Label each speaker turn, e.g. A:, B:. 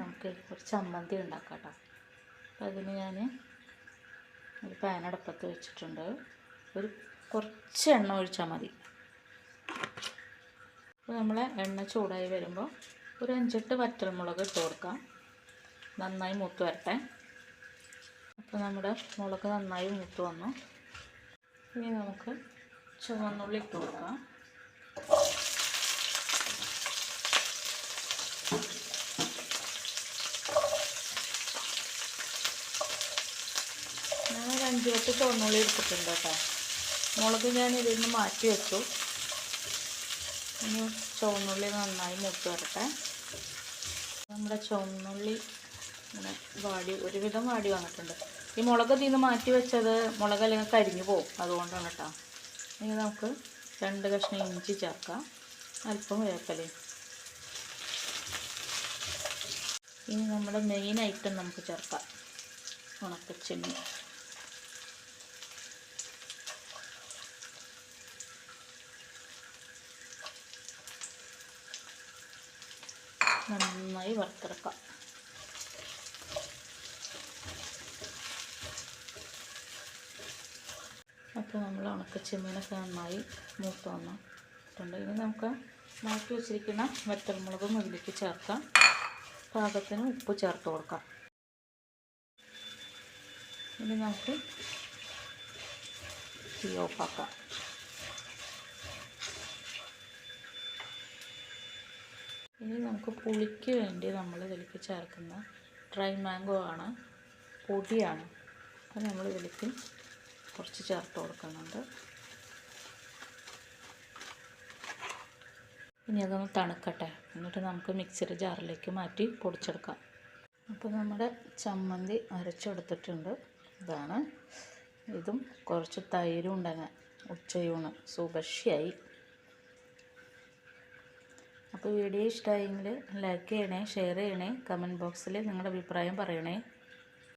A: നമുക്ക് കുറച്ച് ചമ്മന്തി ഉണ്ടാക്കാം കേട്ടോ അപ്പം അതിന് ഞാൻ ഒരു പാൻ അടുപ്പത്ത് വെച്ചിട്ടുണ്ട്. ഒരു കുറച്ച് എണ്ണ ഒഴിച്ചാൽ മതി. അപ്പോൾ നമ്മളെ എണ്ണ ചൂടായി വരുമ്പോൾ ഒരു അഞ്ചെട്ട് വറ്റൽമുളക് ഇട്ട് കൊടുക്കാം. നന്നായി മൂത്ത് വരട്ടെ. അപ്പോൾ നമ്മുടെ മുളക് നന്നായി മൂത്ത് വന്നു. ഇനി നമുക്ക് ചുവന്നുള്ളി ഇട്ട് കൊടുക്കാം ഞാൻ ഒരു അഞ്ച് പത്ത് ചുവന്നുള്ളി എടുത്തിട്ടുണ്ട് കേട്ടോ. മുളക് ഞാൻ ഇതിൽ നിന്ന് മാറ്റി വെച്ചു. ഇനി ചുവന്നുള്ളി നന്നായി മൂത്ത് വരട്ടെ. നമ്മുടെ ചുവന്നുള്ളി ഇങ്ങനെ വാടി ഒരുവിധം വാടി വന്നിട്ടുണ്ട്. ഈ മുളക് ഇതിൽ നിന്ന് മാറ്റി വെച്ചത് മുളക് അല്ലെങ്കിൽ കരിഞ്ഞു പോകും. അതുകൊണ്ടാണ് കേട്ടോ. ഇനി നമുക്ക് രണ്ട് കഷ്ണം ഇഞ്ചി ചേർക്കാം. അല്പം വേപ്പലയും ഇനി നമ്മുടെ മെയിൻ ഐറ്റം നമുക്ക് ചേർക്കാം. ഉണക്കച്ചെമ്മീൻ. നന്നായി വറുത്തെടുക്കാം. അപ്പോൾ നമ്മൾ ഉണക്കച്ചെമ്മീനൊക്കെ നന്നായി മൂത്ത് വന്നിട്ടുണ്ട് ഇനി നമുക്ക് മാറ്റി വെച്ചിരിക്കുന്ന വറ്റൽമുളകും ഇതിലേക്ക് ചേർക്കാം. പാകത്തിന് ഉപ്പ് ചേർത്ത് കൊടുക്കാം. ഇനി നമുക്ക് ഓഫാക്കാം. ഇനി നമുക്ക് പുളിക്ക് വേണ്ടി നമ്മൾ ഇതിലേക്ക് ചേർക്കുന്ന ഡ്രൈ മാംഗോ ആണ് പൊടിയാണ്. അത് നമ്മൾ ഇതിലേക്ക് കുറച്ച് ചേർത്ത് കൊടുക്കുന്നുണ്ട്. ഇനി അതൊന്ന് തണുക്കട്ടെ. എന്നിട്ട് നമുക്ക് മിക്സിയുടെ ജാറിലേക്ക് മാറ്റി പൊടിച്ചെടുക്കാം. അപ്പോൾ നമ്മുടെ ചമ്മന്തി അരച്ചെടുത്തിട്ടുണ്ട്. ഇതാണ്. ഇതും കുറച്ച് തൈരും ഉണ്ടെങ്കിൽ ഉച്ചയൂണ്. സുഭക്ഷിയായി. അപ്പോൾ വീഡിയോ ഇഷ്ടമായെങ്കിൽ ലൈക്ക് ചെയ്യണേ ഷെയർ ചെയ്യണേ കമന്റ് ബോക്സിൽ നിങ്ങളുടെ അഭിപ്രായം പറയണേ.